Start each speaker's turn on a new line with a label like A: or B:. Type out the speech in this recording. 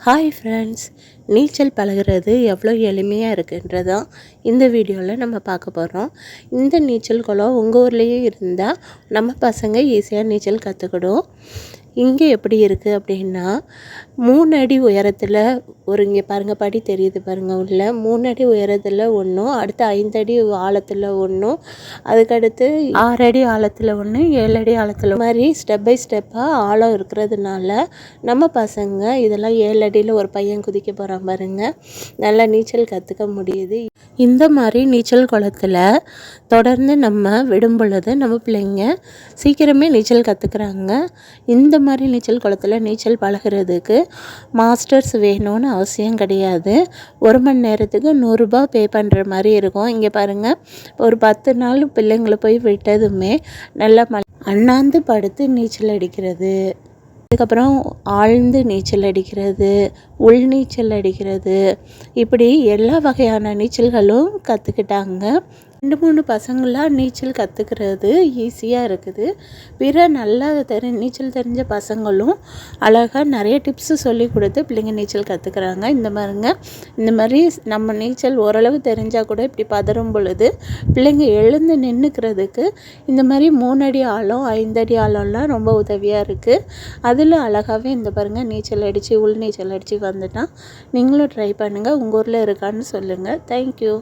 A: Hi friends நீச்சல் பழகுறது எவ்வளோ எளிமையாக இருக்குன்றதான் இந்த வீடியோவில் நம்ம பார்க்க போகிறோம் இந்த நீச்சல் குளம் உங்கள் ஊர்லேயே இருந்தால் நம்ம பசங்க ஈஸியாக நீச்சல் கற்றுக்கிடும் இங்கே எப்படி இருக்குது அப்படின்னா மூணு அடி உயரத்தில் ஒரு இங்கே பாருங்கள் படி தெரியுது பாருங்கள் உள்ள. மூணு அடி உயரத்தில் ஒன்றும் அடுத்து ஐந்து அடி ஆழத்தில் ஒன்றும் அதுக்கடுத்து ஆறு அடி ஆழத்தில் ஒன்று ஏழு அடி ஆழத்தில் மாதிரி ஸ்டெப் பை ஸ்டெப்பாக ஆழம் இருக்கிறதுனால நம்ம பசங்க இதெல்லாம் ஏழு அடியில் ஒரு பையன் குதிக்க போகிறான் பாருங்க. நல்லா நீச்சல் கற்றுக்க முடியுது. இந்த மாதிரி நீச்சல் குளத்தில் தொடர்ந்து நம்ம விடும் பொழுது நம்ம பிள்ளைங்க சீக்கிரமே நீச்சல் கற்றுக்குறாங்க இந்த மாதிரி நீச்சல் குளத்தில் நீச்சல் பழகுறதுக்கு மாஸ்டர்ஸ் வேணும்னு அவசியம் கிடையாது. ஒரு மணி நேரத்துக்கு நூறுரூபா பே பண்ணுற மாதிரி இருக்கும். இங்கே பாருங்கள் ஒரு பத்து நாள் பிள்ளைங்களை போய் விட்டதுமே நல்லா ம அண்ணாந்து படுத்து நீச்சல் அடிக்கிறது. அதுக்கப்புறம் ஆழ்ந்து நீச்சல் அடிக்கிறது உள் நீச்சல் அடிக்கிறது. இப்படி எல்லா வகையான நீச்சல்களும் கற்றுக்கிட்டாங்க ரெண்டு மூணு பசங்களாம் நீச்சல் கற்றுக்கிறது ஈஸியாக இருக்குது. பிற நல்லா தெரி நீச்சல் தெரிஞ்ச பசங்களும் அழகாக நிறைய டிப்ஸு சொல்லி கொடுத்து பிள்ளைங்க நீச்சல் கற்றுக்குறாங்க இந்த மாதிரிங்க இந்த மாதிரி நம்ம நீச்சல் ஓரளவு தெரிஞ்சால் கூட இப்படி பதறும் பொழுது பிள்ளைங்க எழுந்து நின்றுக்கிறதுக்கு இந்த மாதிரி மூணடி ஆழம் ஐந்தடி ஆழம்லாம் ரொம்ப உதவியாக இருக்குது அதில் அழகாகவே இந்த பாருங்கள் நீச்சல் அடித்து உள் நீச்சல் அடித்து வந்துட்டால் நீங்களும் ட்ரை பண்ணுங்கள் உங்கள் ஊரில் இருக்கான்னு சொல்லுங்கள் தேங்க்யூ